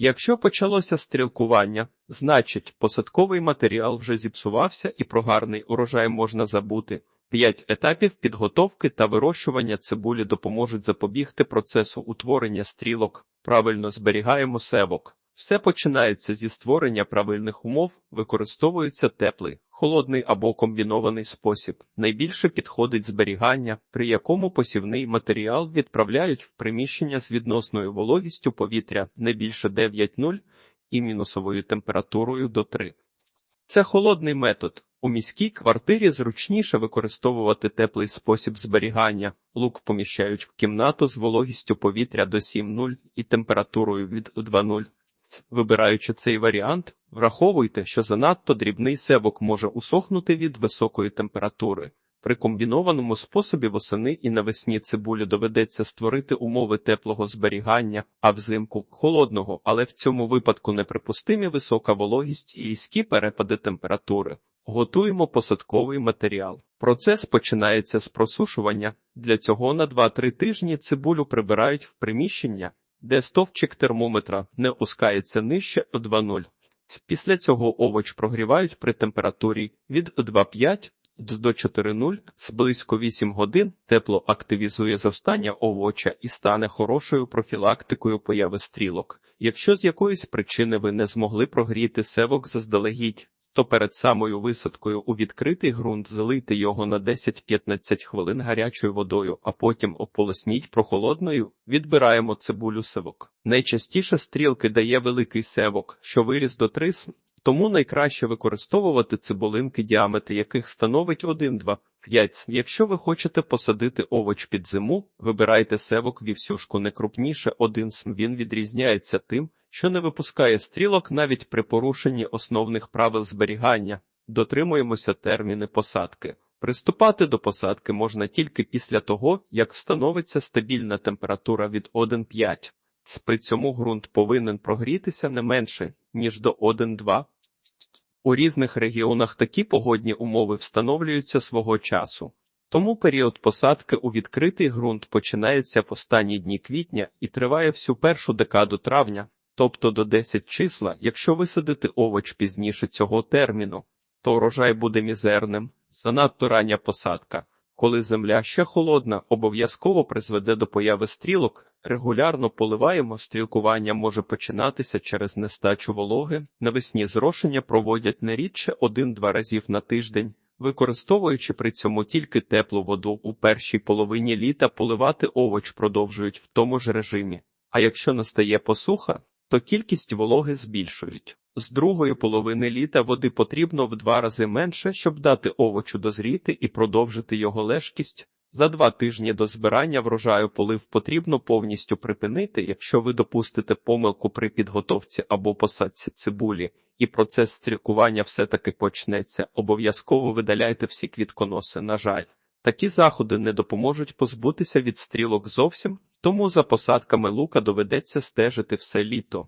Якщо почалося стрілкування, значить посадковий матеріал вже зіпсувався і про гарний урожай можна забути. П'ять етапів підготовки та вирощування цибулі допоможуть запобігти процесу утворення стрілок. Правильно зберігаємо севок. Все починається зі створення правильних умов, використовується теплий, холодний або комбінований спосіб. Найбільше підходить зберігання, при якому посівний матеріал відправляють в приміщення з відносною вологістю повітря не більше 9,0 і мінусовою температурою до 3. Це холодний метод. У міській квартирі зручніше використовувати теплий спосіб зберігання. Лук поміщають в кімнату з вологістю повітря до 7,0 і температурою від 2,0. Вибираючи цей варіант, враховуйте, що занадто дрібний севок може усохнути від високої температури. При комбінованому способі восени і навесні цибулі доведеться створити умови теплого зберігання, а взимку холодного, але в цьому випадку неприпустимі висока вологість і різкі перепади температури. Готуємо посадковий матеріал. Процес починається з просушування. Для цього на 2-3 тижні цибулю прибирають в приміщення, де стовпчик термометра не опускається нижче 2,0. Після цього овоч прогрівають при температурі від 2,5 до 4,0 з близько 8 годин тепло активізує зростання овоча і стане хорошою профілактикою появи стрілок. Якщо з якоїсь причини ви не змогли прогріти севок заздалегідь, то перед самою висадкою у відкритий ґрунт залийте його на 10-15 хвилин гарячою водою, а потім ополосніть прохолодною, відбираємо цибулю севок. Найчастіше стрілки дає великий севок, що виріс до 3 см, тому найкраще використовувати цибулинки, діаметр яких становить 1-2. 5. Якщо ви хочете посадити овоч під зиму, вибирайте севок вівсюшку не крупніше 1 см. Він відрізняється тим, що не випускає стрілок навіть при порушенні основних правил зберігання. Дотримуємося терміни посадки. Приступати до посадки можна тільки після того, як встановиться стабільна температура від 1,5. При цьому ґрунт повинен прогрітися не менше, ніж до 1,2. У різних регіонах такі погодні умови встановлюються свого часу. Тому період посадки у відкритий ґрунт починається в останні дні квітня і триває всю першу декаду травня, тобто до 10 числа, якщо висадити овоч пізніше цього терміну, то урожай буде мізерним. Занадто рання посадка. Коли земля ще холодна, обов'язково призведе до появи стрілок. Регулярно поливаємо, стрілкування може починатися через нестачу вологи. Навесні зрошення проводять не рідше один-два разів на тиждень, використовуючи при цьому тільки теплу воду у першій половині літа поливати овоч продовжують в тому ж режимі. А якщо настає посуха, то кількість вологи збільшують. З другої половини літа води потрібно в два рази менше, щоб дати овочу дозріти і продовжити його лежкість. За два тижні до збирання врожаю полив потрібно повністю припинити, якщо ви допустите помилку при підготовці або посадці цибулі, і процес стрілкування все-таки почнеться. Обов'язково видаляйте всі квітконоси. На жаль, такі заходи не допоможуть позбутися від стрілок зовсім, тому за посадками лука доведеться стежити все літо.